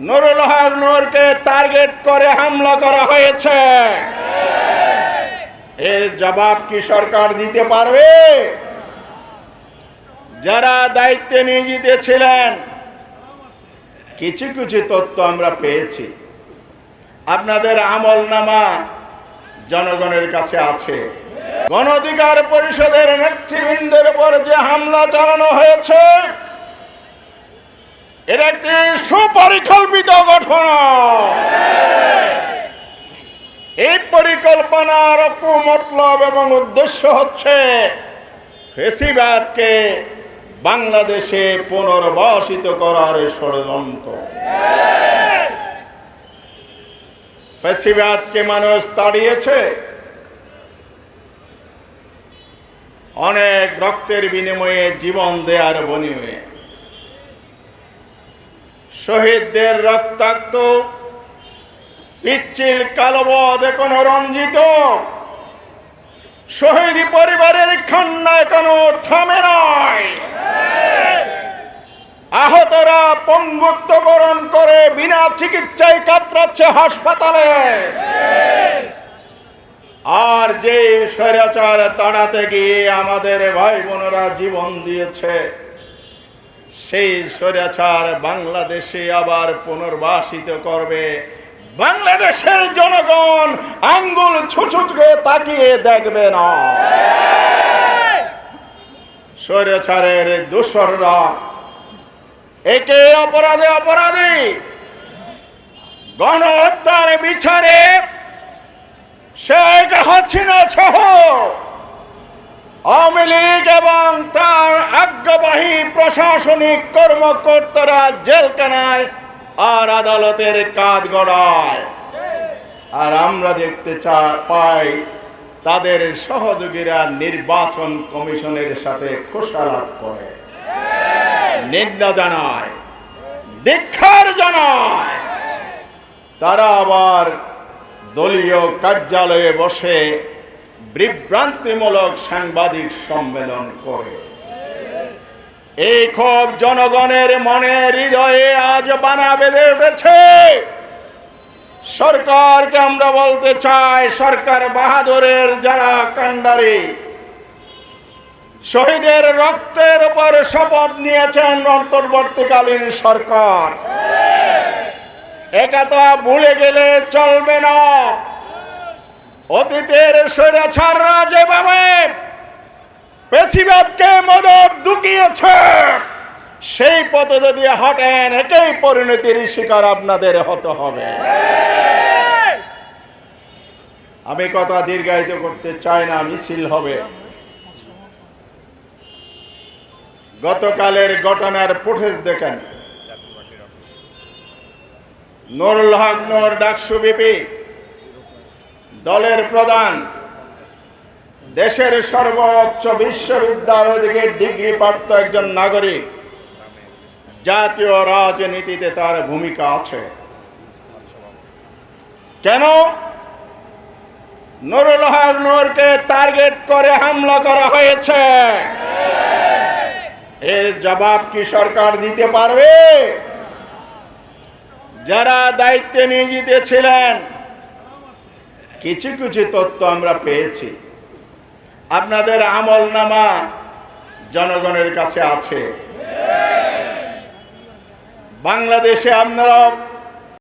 নুরুল হক নূরকে টার্গেট করে হামলা করা হয়েছে। এর জবাব কি সরকার দিতে পারবে? যারা দায়িত্বে নিয়োজিত ছিলেন, কিছু কিছু তথ্য আমরা পেয়েছি। আপনাদের আমল নামা জনগণের কাছে আছে। গণ অধিকার পরিষদের নেতৃবৃন্দের উপর যে হামলা চালানো হয়েছে এটা একটি সুপরিকল্পিত ঘটনা এই পরিকল্পনার কুমতলব এবং উদ্দেশ্য হচ্ছে ফেসিবাদকে বাংলাদেশে পুনর্বাসিত করার ষড়যন্ত্র। ফেসিবাদকে মানুষ তাড়িয়েছে। অনেক রক্তের বিনিময়ে জীবন দেয়ার বনিময়ে শহীদদের রক্তাক্ত পিচ্ছিল কালোবদ এখনও রঞ্জিত, শহীদ পরিবারের খান্না এখনও থামে নাই। আহতরা পঙ্গুত্ব বরণ করে বিনা চিকিৎসায় কাতরাচ্ছে হাসপাতালে। আর যে স্বৈরাচার তাড়াতে গিয়ে আমাদের ভাই বোনেরা জীবন দিয়েছে সেই স্বৈরাচার বাংলাদেশে আবার পুনর্বাসিত করবে। বাংলাদেশের জনগণ আঙ্গুল ছুছুচকে তাকিয়ে দেখবে না। স্বৈরাচারের দোসররা একে অপরাধে অপরাধী, গণহত্যার বিচারে শেখ হাসিনা সহ আওয়ামী লীগ এবং তার আজ্ঞাবাহী প্রশাসনিক কর্মকর্তারা জেলখানায় আর আদালতের কাজ গড়ায়। আর আমরা দেখতে পাই তাদের সহযোগীরা নির্বাচন কমিশনের সাথে খোসালাপ করে। নিন্দা জানায় দীক্ষার জানায়। তারা আবার দলীয় কার্যালয়ে বসে বিভ্রান্তিমূলক সাংবাদিক সম্মেলন করে। এই ক্ষোভ জনগণের মনে হৃদয়ে আজ বানা বেঁধে উঠেছে। সরকারকে আমরা বলতে চাই, সরকার বাহাদুরের যারা কান্ডারি শহীদের রক্তের উপর শপথ নিয়েছেন অন্তর্বর্তীকালীন সরকার। একথা ভুলে গেলে চলবে না। অতীতের স্বৈরাচাররা যেভাবে পেশিবাদকে মদত ঢুকিয়েছে। সেই পথে যদি হাঁটেন, একেই পরিণতির শিকার আপনাদের হতে হবে। আমি কথা দীর্ঘায়িত করতে চাই না, মিছিল হবে। গতকালের ঘটনার ফুটেজ দেখেন। নুরুল হক, নূর ডাকসু বিপি, দলের প্রধান দেশের সর্বোচ্চ বিশ্ববিদ্যালয় থেকে ডিগ্রি প্রাপ্ত একজন নাগরিক। জাতীয় রাজনীতিতে তার ভূমিকা আছে। কেন? নুরুল হক নূরকে টার্গেট করে হামলা করা হয়েছে। এর জবাব কি সরকার দিতে পারবে? যারা দায়িত্বে নিয়োজিত ছিলেন, কিছু কিছু তথ্য আমরা পেয়েছি। আপনাদের আমল নামা জনগণের কাছে আছে। বাংলাদেশে আপনারা